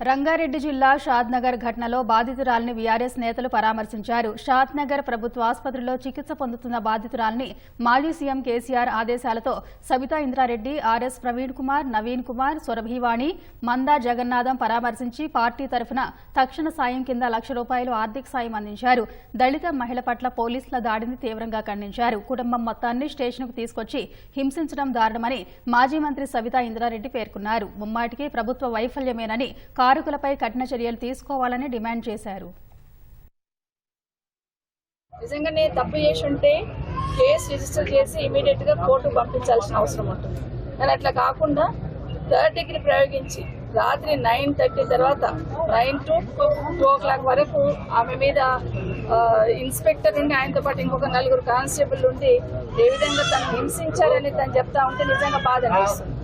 రంగారెడ్డి జిల్లా షాద్నగర్ ఘటనలో బాధితురాలని వీఆర్ఎస్ నేతలు పరామర్శించారు. షాద్నగర్ ప్రభుత్వ ఆసుపత్రిలో చికిత్స పొందుతున్న బాధితురాలని మాజీ సీఎం కేసీఆర్ ఆదేశాలతో సబితా ఇంద్రారెడ్డి ఆర్ఎస్ ప్రవీణ్ కుమార్ నవీన్ కుమార్ సురభివాణి మందా జగన్నాథం పరామర్శించి పార్టీ తరఫున తక్షణ సాయం కింద లక్ష రూపాయలు ఆర్థిక సాయం అందించారు. దళిత మహిళ పట్ల పోలీసుల దాడిని తీవ్రంగా ఖండించారు. కుటుంబం మొత్తాన్ని స్టేషన్కు తీసుకొచ్చి హింసించడం దారుణమని మాజీ మంత్రి సబితా ఇంద్రారెడ్డి పేర్కొన్నారు. ముమ్మాటికి ప్రభుత్వ వైఫల్యమేనని కారుకులపై కఠిన చర్యలు తీసుకోవాలని డిమాండ్ చేశారు. నిజంగానే తప్పు చేసి ఉంటే కేసు రిజిస్టర్ చేసి ఇమీడియట్గా కోర్టు పంపించాల్సిన అవసరం ఉంటుంది. కానీ అట్లా కాకుండా థర్డ్ డిగ్రీ ప్రయోగించి రాత్రి నైన్ థర్టీ తర్వాత nine to two o'clock వరకు ఆమె మీద ఇన్స్పెక్టర్ ఉండి ఆయనతో పాటు ఇంకొక నలుగురు కానిస్టేబుల్ ఉండి ఏ విధంగా తను హింసించారని తను చెప్తా ఉంటే నిజంగా బాధ అనిపిస్తుంది.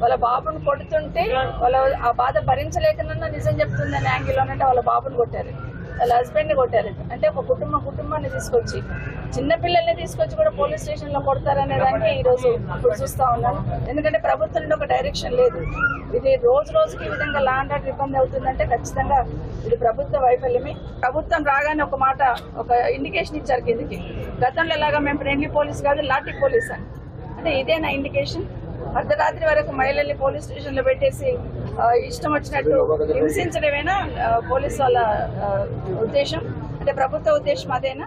వాళ్ళ బాబుని కొడుతుంటే వాళ్ళ ఆ బాధ భరించలేకనన్నా నిజం చెప్తుందని యాంగిల్ అంటే వాళ్ళ బాబుని కొట్టారు. వాళ్ళ హస్బెండ్ని కొట్టారు అంటే ఒక కుటుంబ కుటుంబాన్ని తీసుకొచ్చి చిన్న పిల్లల్ని తీసుకొచ్చి కూడా పోలీస్ స్టేషన్లో కొడతారనే దానికి ఈ రోజు ఇప్పుడు చూస్తా ఉన్నాను ఎందుకంటే ప్రభుత్వం నుండి ఒక డైరెక్షన్ లేదు. ఇది రోజు రోజుకి ఈ విధంగా లాండ్ ఆర్డర్ ఇబ్బంది అవుతుందంటే ఖచ్చితంగా ఇది ప్రభుత్వ వైఫల్యమే. ప్రభుత్వం రాగానే ఒక మాట ఒక ఇండికేషన్ ఇచ్చారు కిందికి. గతంలో ఎలాగా మేము ఫ్రెండ్లీ పోలీస్ కాదు లాఠీ పోలీస్ అని. అంటే ఇదేనా ఇండికేషన్ అర్ధరాత్రి వరకు మహిళల్ని పోలీస్ స్టేషన్లో పెట్టేసి ఇష్టం వచ్చినట్టు హింసించడమేనా పోలీస్ వాళ్ళ ఆ, ఉద్దేశం? అంటే ప్రభుత్వ ఉద్దేశం అదేనా?